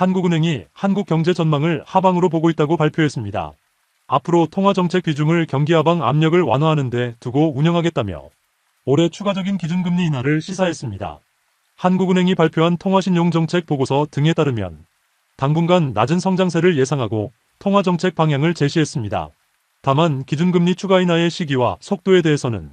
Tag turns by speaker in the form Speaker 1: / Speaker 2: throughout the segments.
Speaker 1: 한국은행이 한국 경제 전망을 하방으로 보고 있다고 발표했습니다. 앞으로 통화정책 비중을 경기 하방 압력을 완화하는 데 두고 운영하겠다며 올해 추가적인 기준금리 인하를 시사했습니다. 한국은행이 발표한 통화신용정책 보고서 등에 따르면 당분간 낮은 성장세를 예상하고 통화정책 방향을 제시했습니다. 다만 기준금리 추가 인하의 시기와 속도에 대해서는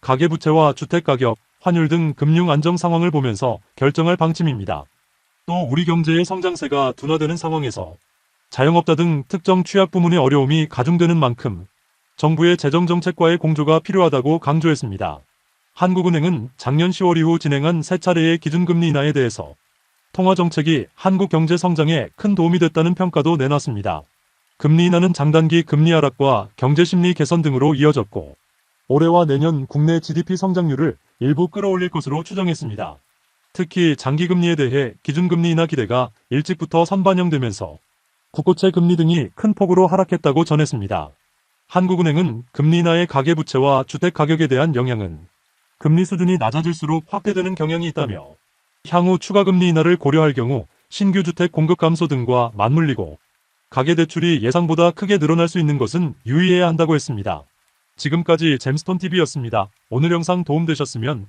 Speaker 1: 가계부채와 주택가격, 환율 등 금융 안정 상황을 보면서 결정할 방침입니다. 또 우리 경제의 성장세가 둔화되는 상황에서 자영업자 등 특정 취약 부문의 어려움이 가중되는 만큼 정부의 재정정책과의 공조가 필요하다고 강조했습니다. 한국은행은 작년 10월 이후 진행한 세 차례의 기준금리 인하에 대해서 통화정책이 한국 경제 성장에 큰 도움이 됐다는 평가도 내놨습니다. 금리 인하는 장단기 금리 하락과 경제심리 개선 등으로 이어졌고 올해와 내년 국내 GDP 성장률을 일부 끌어올릴 것으로 추정했습니다. 특히 장기금리에 대해 기준금리 인하 기대가 일찍부터 선반영되면서 국고채 금리 등이 큰 폭으로 하락했다고 전했습니다. 한국은행은 금리 인하의 가계부채와 주택가격에 대한 영향은 금리 수준이 낮아질수록 확대되는 경향이 있다며 향후 추가 금리 인하를 고려할 경우 신규 주택 공급 감소 등과 맞물리고 가계대출이 예상보다 크게 늘어날 수 있는 것은 유의해야 한다고 했습니다. 지금까지 잼스톤TV였습니다. 오늘 영상 도움되셨으면